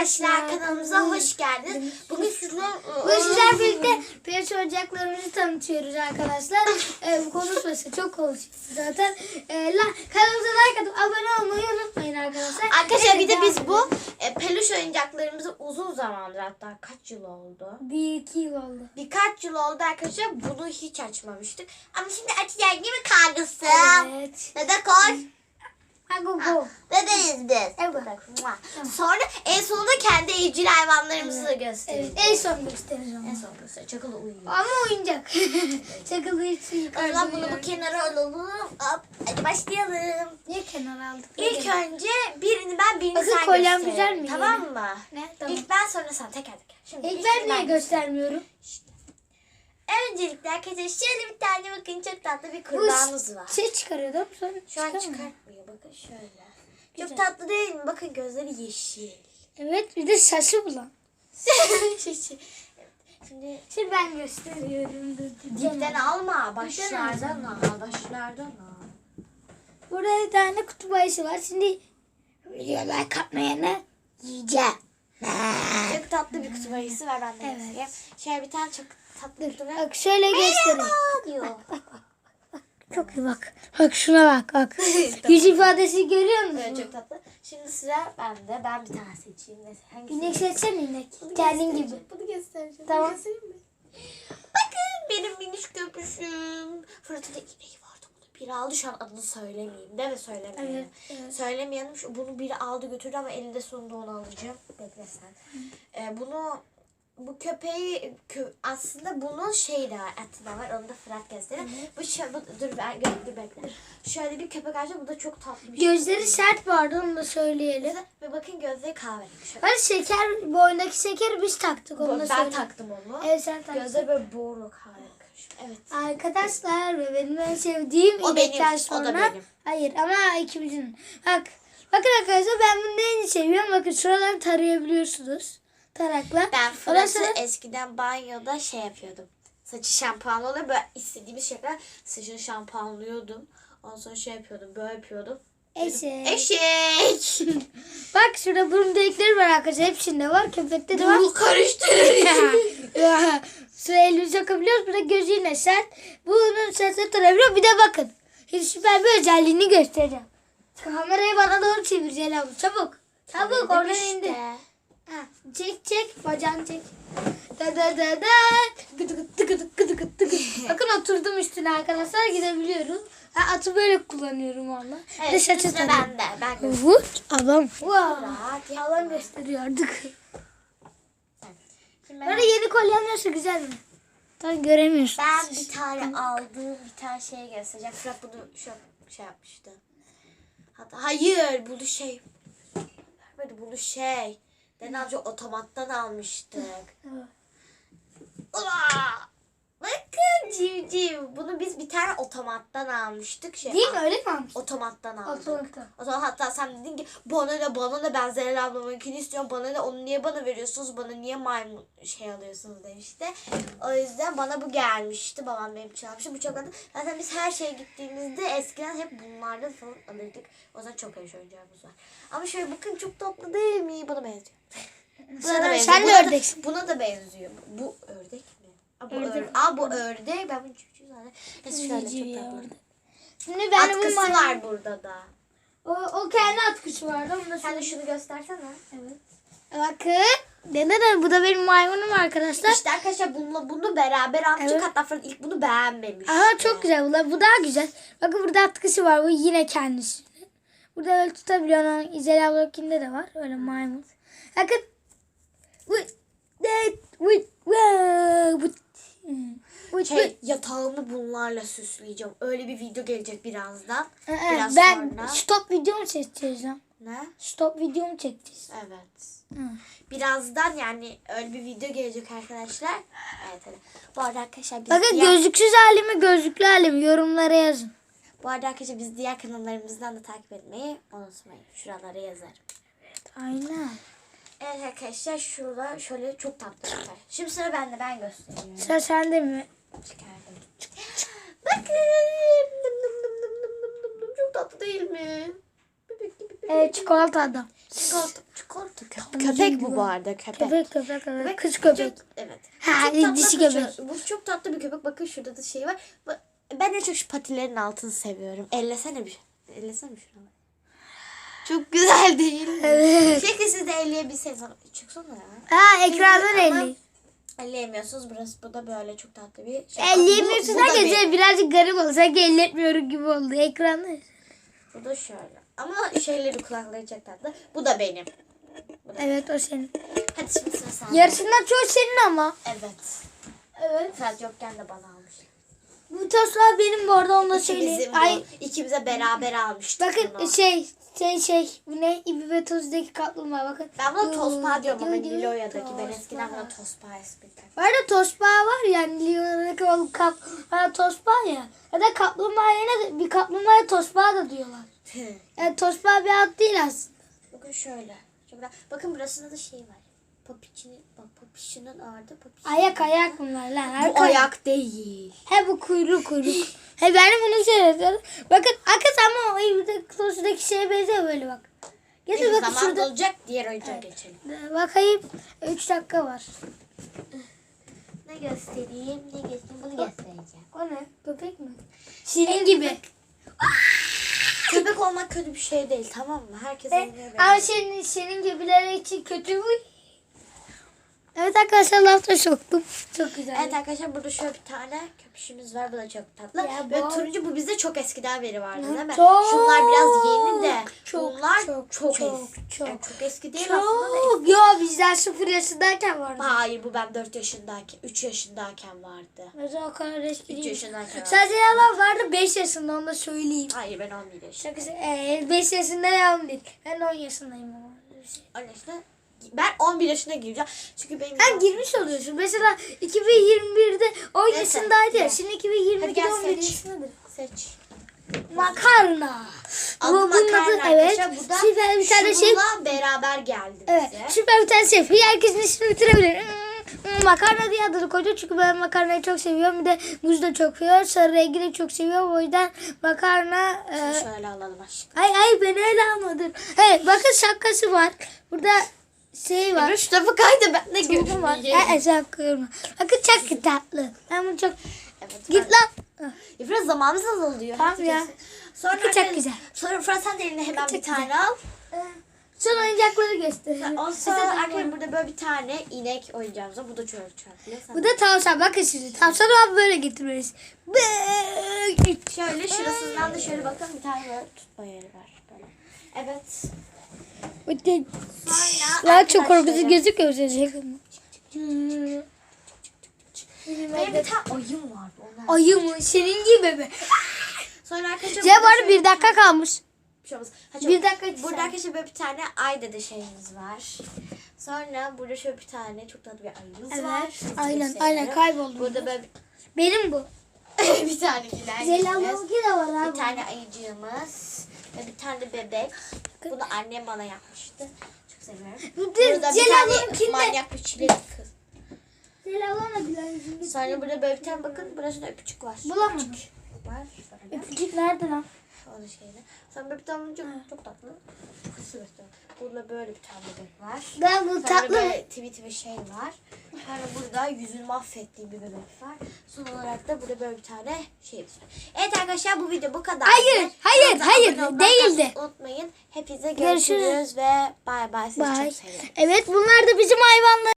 Arkadaşlar kanalımıza hoş geldiniz. Bugün sizler Bugün sizlerle birlikte peluş oyuncaklarımızı tanıtıyoruz arkadaşlar. Ee, bu konuşması çok konuşuyor zaten. Ee, la, kanalımıza like atıp abone olmayı unutmayın arkadaşlar. Arkadaşlar bir de Evet, biz bu e, peluş oyuncaklarımızı uzun zamandır hatta kaç yıl oldu? Bir iki yıl oldu. Birkaç yıl oldu arkadaşlar bunu hiç açmamıştık. Ama şimdi açacağız değil mi kargısı? Evet. Dede koy. Ha go go. Dedeyiz biz. Evet. Sonra en sonunda kendi evcil hayvanlarımızı da göstereceğiz. Evet en son göstereceğim. En son göster. Çakalı uyuyor. Ama oyuncak. Çakılı hiç O zaman bunu bu kenara alalım. Hop, hadi başlayalım. Niye kenara aldık? İlk önce birini ben birini Bakın sen kolyem güzel mi? Tamam mı? Ne? Tamam. İlk ben sonra sen teker teker. Şimdi İlk ben niye göstermiyorum? Öncelikle arkadaşlar şöyle bir tane bakın çok tatlı bir kurbağamız var. Şey çıkarıyordum sonra Şu an çıkartmıyor bakın şöyle. Güzel. Çok tatlı değil mi? Bakın gözleri yeşil. Evet bir de saçı bulan. Evet. Şimdi Şimdi ben gösteriyorum. Dipten alma. Başlardan al. Başlardan al. Burada bir tane kutu bayısı var. Şimdi videolar katmayana yiyeceğim. Çok tatlı bir kutu bayısı var ben de Evet. göstereyim. Şöyle bir tane çok tatlı bayısı. Bak şöyle göstereyim. Diyor. Çok iyi bak. Bak şuna bak bak. Yüz ifadesi görüyor musun? Evet çok tatlı. Şimdi sıra bende. Ben bir tane seçeyim. Hangisi? İnek seçsene inek. Kendin gibi. Bunu göstereceğim. Tamam. Göstereyim mi? Bakın benim miniş köpüşüm. Fırat'ın da ineği vardı. Bunu biri aldı. Şu an adını söylemeyeyim. Değil mi söylemeyelim? Evet, evet. Söylemeyelim. Şu- Bunu biri aldı götürdü ama elinde sonunda onu alacağım. Bekle sen. Ee, bunu bu köpeği kö- aslında bunun şeyi de var, de var. Onu da Fırat gösterir. Bu, şö- bu dur ben gö- dur bekle. Şöyle bir köpek ağacı. Bu da çok tatlı bir şey. Gözleri sert vardı onu da söyleyelim. Ve bakın gözleri kahverengi. Şöyle. Hani şeker, boyundaki şekeri biz taktık onu da ben söyleyeyim. taktım onu. Evet sen taktın. Gözleri böyle boğuk kahverengi. Evet. Arkadaşlar ve benim en sevdiğim O inekten benim, o da sonra. benim. Hayır ama ikimizin. Bak bakın arkadaşlar ben bunu neyini seviyorum. Bakın şuraları tarayabiliyorsunuz. Tarakla. Ben Fırat'ı sonra eskiden banyoda şey yapıyordum. Saçı şampuanlı oluyor. Böyle istediğimiz şekilde saçını şampuanlıyordum. Ondan sonra şey yapıyordum. Böyle yapıyordum. eşek. Eşek. Bak şurada burun delikleri var arkadaşlar. Hepsinde var. Köpekte de var. Bu karıştırıyor. Su elimizi sokabiliyoruz. Burada gözü yine sert. Bunun sesini tarayabiliyor. Bir de bakın. Şimdi süper bir özelliğini göstereceğim. Kamerayı bana doğru çevir Celal. Çabuk. Çabuk oradan indi. Ha, çek çek bacağını çek. Da da da da. Gıdı gıdı gıdı gıdı gıdı gıdı. Bakın oturdum üstüne arkadaşlar gidebiliyorum. Ha, atı böyle kullanıyorum valla. Evet, saçı şimdi tarıyorum. ben de. Ben de. Vut adam. Wow. Rahat ya. Alan gösteriyorduk. Şimdi ben, Böyle yeni kolyen nasıl güzel mi? Tabii göremiyorsun. ben bir tane aldığım bir tane şey göstereceğim. Fırat bunu şu şey yapmıştı. Hatta hayır bunu şey. Vermedi bunu şey. Ben önce otomattan almıştık. Ula! Bakın civciv. Bunu biz bir tane otomattan almıştık. Şey, Değil mi öyle mi almış? Otomattan aldık. Otomattan. O zaman hatta sen dedin ki bana ne bana ne ben Zehra ablamınkini istiyorum bana ne onu niye bana veriyorsunuz bana niye maymun şey alıyorsunuz demişti. O yüzden bana bu gelmişti babam benim için almıştı bu çok adı. Zaten biz her şeye gittiğimizde eskiden hep bunlardan falan alırdık. O yüzden çok eş oyuncağımız var. Ama şöyle bakın çok tatlı değil mi? Buna benziyor. Buna Sen- da benziyor. sen de Buna da- ördeksin. Buna da benziyor. Bu ördek bu, Ördek. Aa, bu ördek. Ben bunu cücüğü zaten. Neyse şöyle çok tatlı. Şimdi ben bu Atkısı maymun- var burada da. O, o kendi atkısı vardı. Onu da Sen de şunu göstersene. Evet. Bakın. Dede bu da benim maymunum arkadaşlar. İşte arkadaşlar bununla bunu beraber almıştık. Evet. Hatta Fırat ilk bunu beğenmemiş. Aha çok güzel bu, bu daha güzel. Bakın burada atkısı var. Bu yine kendisi. Burada öyle tutabiliyor. İzel ablakinde de var. Öyle maymun. Bakın. Vıt, Şey yatağımı bunlarla süsleyeceğim. Öyle bir video gelecek birazdan. Ee, Biraz ben sonra. stop video mu çekeceğiz lan? Ne? Stop video mu çekeceğiz? Evet. Hı. Birazdan yani öyle bir video gelecek arkadaşlar. Evet evet. Bu arada arkadaşlar biz Bakın diğer, gözlüksüz halimi gözlüklü halimi yorumlara yazın. bu arada arkadaşlar biz diğer kanallarımızdan da takip etmeyi unutmayın. Şuralara yazarım. Aynen. Evet arkadaşlar şurada şöyle çok tatlı bir şey. Şimdi sıra bende ben gösteriyorum. Sıra sende mi? Çıkardım. Bakın. Nım nım nım nım nım nım nım nım. Çok tatlı değil mi? Bebek gibi bebek. Evet çikolata adam. Çikolata. Çikolata köpek. Köpek bu bu arada köpek. Köpek köpek evet. Köpek Kız köpek. Çok, evet. Ha, dişi köpek. Bu çok tatlı bir köpek. Bakın şurada da şey var. Ben en çok şu patilerin altını seviyorum. Ellesene bir. Ellesene bir şuna. Çok güzel değil mi? Evet. Keşke siz de elleyebilseniz. Çıksana ya. Ha ekrandan Ama elli. Elleyemiyorsunuz. Burası bu da böyle çok tatlı bir şey. Elleyemiyorsun Bu- bu da derken benim. şey birazcık garip oldu. Sanki elletmiyorum gibi oldu ekranda. Bu da şöyle. Ama şeyleri kulakları çok tatlı. Bu da benim. Evet o senin. Hadi şimdi sıra sende. Yarısından çoğu senin ama. Evet. Evet. Fırat yokken de bana almış. Bu toslar benim bu arada onu da söyleyeyim. İkimizin Ay bu. İkimize beraber almıştık bakın bunu. şey şey şey bu ne İbi ve Toz'daki kaplumbağa bakın. Ben buna tospa diyorum ama Niloya'daki. Ben tospa. eskiden buna tospa ismi verdim. Bu arada tosbağa var yani Leon'daki o kap, ha, tosbağa ya. Ya da kaplumbağa yerine bir kaplumbağaya tosbağa da diyorlar. Yani tosbağa bir ad değil aslında. Bakın şöyle. Bakın burasında da şey var. Papiçinin, bak papişinin ardı papiçin. Ayak ayak bunlar lan. Bu arka- ayak değil. He bu kuyruk kuyruk. He ben de bunu söylüyorum. Bakın hakikaten ama o İbi Toz'daki şeye benziyor böyle bak. Bir bakın zaman şurada. olacak diğer oyuncağa geçelim. Bakayım 3 dakika var. Ne göstereyim ne göstereyim bunu göstereceğim. O ne? Köpek mi? Şirin gibi. Köpek olmak kötü bir şey değil tamam mı? Herkes E, beni. ama senin, senin gibileri için kötü mü? Evet arkadaşlar lafta soktum. Çok güzel. Evet arkadaşlar burada şöyle bir tane köpüşümüz var. Bu da çok tatlı. Ya Ve bu- turuncu bu bizde çok eskiden beri vardı değil mi? Çok, Şunlar biraz yeni de. çok, Bunlar çok, çok, çok, eski. çok. Yani çok eski değil aslında da Çok. Ya bizler sıfır yaşındayken vardı. Hayır bu ben 4 yaşındayken, 3 yaşındayken vardı. Mesela o kadar eski 3 değil. yaşındayken vardı. Sadece yalan vardı 5 yaşında onu da söyleyeyim. Hayır ben 11 yaşındayım. Çok güzel. Ee, 5 yaşında yalan değil. Ben 10 yaşındayım ama. öyle bir şey. Öyle işte. Ben 11 yaşına gireceğim. Çünkü benim... Sen girmiş oluyorsun. Mesela 2021'de 10 Neyse, yaşındaydı ya. gel. Şimdi Hadi 2022'de gel 11 seç. Seç. Makarna. Adı Bu- bunun makarna adı- evet. arkadaşlar. Bu da Süper bir tane şey. şununla beraber geldi Evet. bize. Süper bir tane şey. Herkesin ismini bitirebilir. Hmm, hmm, Makarna diye adını koydu çünkü ben makarnayı çok seviyorum. Bir de muz da çok seviyorum. Sarı rengi de çok seviyorum. O yüzden makarna... E, Şöyle alalım aşkım. ay ay beni öyle almadın. Hey bakın şapkası var. Burada şey var. Tarafa kaydı ben de Tulum var. Ha, şapkıyorum. Bakın çok tatlı. Ben bunu çok... Evet, Git lan. Ah. Ya Biraz zamanımız azalıyor. Tamam ya. Sonra Bakın çok güzel. Sonra Fırat sen de eline hemen Çok bir tane güzel. al. Ee, Son oyuncakları Size sonra arkadaşlar burada böyle bir tane inek oyuncağımız var. Bu da çarpıyor. Sen Bu da tavşan. Bakın şimdi. Tavşanı ben böyle getirmeliyiz. Şöyle şurasından da şöyle bakın bir tane böyle tutma yeri var. Böyle. Evet. Bu da- Sonra Lan çok korkutucu gözüküyor. Hmm. Benim bir tane ayım vardı. Onlar. Ayı mı? Senin gibi mi? Sonra arkadaşlar Cem burada var bir dakika kalmış. Bir şey Bir dakika. Burada arkadaşlar böyle bir tane ay dede şeyimiz var. Sonra burada şöyle bir tane çok tatlı bir ayımız Evet, var. Sizi aynen, aynen, kayboldu. Burada böyle Benim bu. bir, bir tane gülen Zelalonki de var Bir abi. tane ayıcığımız ve bir tane bebek. Bunu annem bana yapmıştı. Çok seviyorum. Bu Burada da bir tane Zelalonki de. manyak bir çilek kız. Sonra burada böyle bir tane bakın burasında öpücük var. Bulamadım. Var. Öpücük nerede lan? O da şeyde. Böyle bir tane çok, çok tatlı. Çok hızlı gösteriyor. Burada böyle bir tane bebek var. Ben bu Sonra tatlı. böyle tweet bir şey var. Sonra burada yüzünü mahvettiği bir bebek var. Son olarak da burada böyle bir tane şey var. Evet arkadaşlar bu video bu kadar. Hayır, hayır, hayır, değildi. Unutmayın. Hepinize Görüşürüz. görüşürüz ve bay bay. Sizi Bye. çok seviyorum. Evet bunlar da bizim hayvanlar.